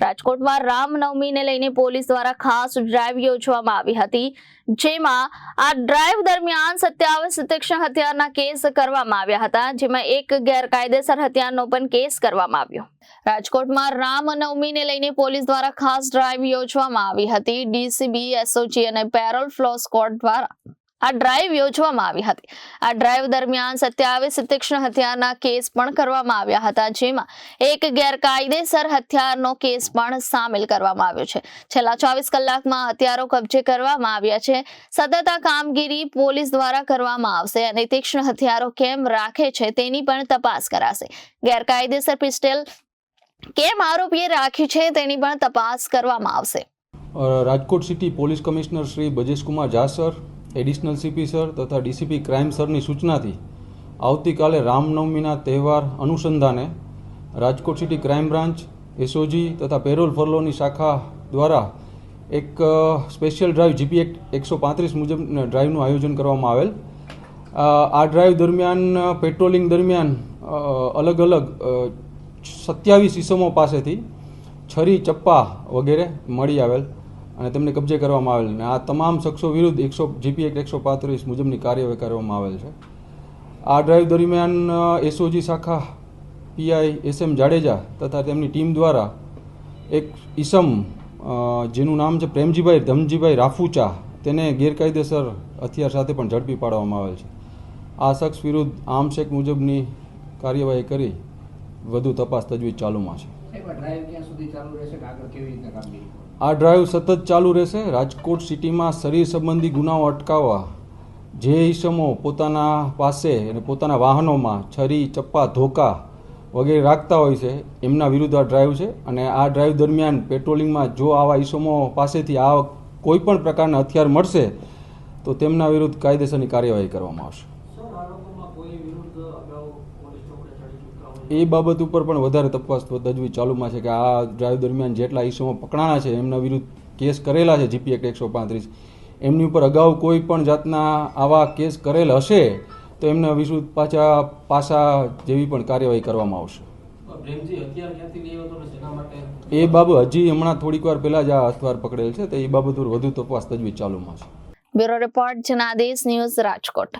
રાજકોટમાં રામનવમીને લઈને પોલીસ દ્વારા ખાસ ડ્રાઈવ યોજવામાં આવી હતી, જેમાં આ ડ્રાઈવ દરમિયાન સત્યાવીસ તીક્ષ્ણ હથિયારના કેસ કરવામાં આવ્યા હતા, જેમાં એક ગેરકાયદેસર હથિયારનો પણ કેસ કરવામાં આવ્યો. રાજકોટમાં રામનવમીને લઈને પોલીસ દ્વારા ખાસ ડ્રાઈવ યોજવામાં આવી હતી, ડીસીબી, એસઓજી અને પેરોલ ફ્લો સ્કોડ દ્વારા. આ ડ્રાઈવ યોજવામાં આવી હતી. આ ડ્રાઈવ દરમિયાન સત્યાવીસ તીક્ષ્ણ હથિયારના કેસ પણ કરવામાં આવ્યા હતા, જેમાં એક ગેરકાયદેસર હથિયારનો કેસ પણ સામેલ કરવામાં આવ્યો છે. છેલ્લા ચોવીસ કલાકમાં હથિયારો કબજે કરવામાં આવ્યા છે. સતત આ કામગીરી પોલીસ દ્વારા કરવામાં આવશે અને તીક્ષ્ણ હથિયારો કેમ રાખે છે તેની પણ તપાસ કરાશે. ગેરકાયદેસર પિસ્ટલ કેમ આરોપીએ રાખી છે તેની પણ તપાસ કરવામાં આવશે. Rajkot city police commissioner Shri Brajeshkumar Jha sir additional CP sir તથા ડીસીપી ક્રાઇમ સરની સૂચનાથી આવતીકાલે રામનવમીના તહેવાર અનુસંધાને Rajkot city crime branch SOG તથા પેરોલ ફરલોની શાખા દ્વારા એક સ્પેશિયલ ડ્રાઈવ જીપી એક્ટ એકસો પાંત્રીસ મુજબ ડ્રાઈવનું આયોજન કરવામાં આવેલ. આ ડ્રાઈવ દરમિયાન પેટ્રોલિંગ દરમિયાન અલગ અલગ સત્યાવીસ ઈસમો પાસેથી છરી, ચપ્પા વગેરે મળી આવેલ. અને તેમને કબજે કરવામાં આવેલ અને આ તમામ શખ્સો વિરુદ્ધ એકસો જીપી એક્ટ એકસો પાંત્રીસ મુજબની કાર્યવાહી કરવામાં આવેલ છે. આ ડ્રાઈવ દરમિયાન એસઓજી શાખા, પીઆઈ એસ એમ જાડેજા તથા તેમની ટીમ દ્વારા એક ઈસમ જેનું નામ છે પ્રેમજીભાઈ ધમજીભાઈ રાફુચા, તેને ગેરકાયદેસર હથિયાર સાથે પણ ઝડપી પાડવામાં આવેલ છે. આ શખ્સ વિરુદ્ધ આર્મ્સ એક્ટ મુજબની કાર્યવાહી કરી વધુ તપાસ તજવીજ ચાલુમાં છે. ડ્રાઈવ ક્યાં સુધી ચાલુ રહેશે કેવી રીતના આ ડ્રાઈવ સતત ચાલુ રહેશે. રાજકોટ સિટીમાં શરીર સંબંધી ગુનાઓ અટકાવવા જે ઈસમો પોતાના પાસે અને પોતાના વાહનોમાં છરી, ચપ્પા, ધોકા વગેરે રાખતા હોય છે, એમના વિરુદ્ધ આ ડ્રાઈવ છે અને આ ડ્રાઈવ દરમિયાન પેટ્રોલિંગમાં જો આવા ઈસમો પાસેથી આ કોઈ પણ પ્રકારના હથિયાર મળશે, તો તેમના વિરુદ્ધ કાયદેસરની કાર્યવાહી કરવામાં આવશે. એ બાબત ઉપર પણ વધારે તપાસ તજવીજ ચાલુમાં છે કે આ ડ્રાઈવ દરમિયાન જેટલા ઈસમો પકડાણા છે એમના વિરુદ્ધ કેસ કરેલા છે જીપી એક્ટ એકસો પાંત્રીસ. એમની ઉપર અગાઉ કોઈ પણ જાતના આવા કેસ કરેલ હશે તો એમના વિરુદ્ધ પાછા પાસા જેવી પણ કાર્યવાહી કરવામાં આવશે. એ બાબત હજી હમણાં થોડીક વાર પહેલા જ આ હથવાર પકડેલ છે તો એ બાબત પર વધુ તપાસ તજવીજ ચાલુમાં છે. Bureau report Janadesh news Rajkot.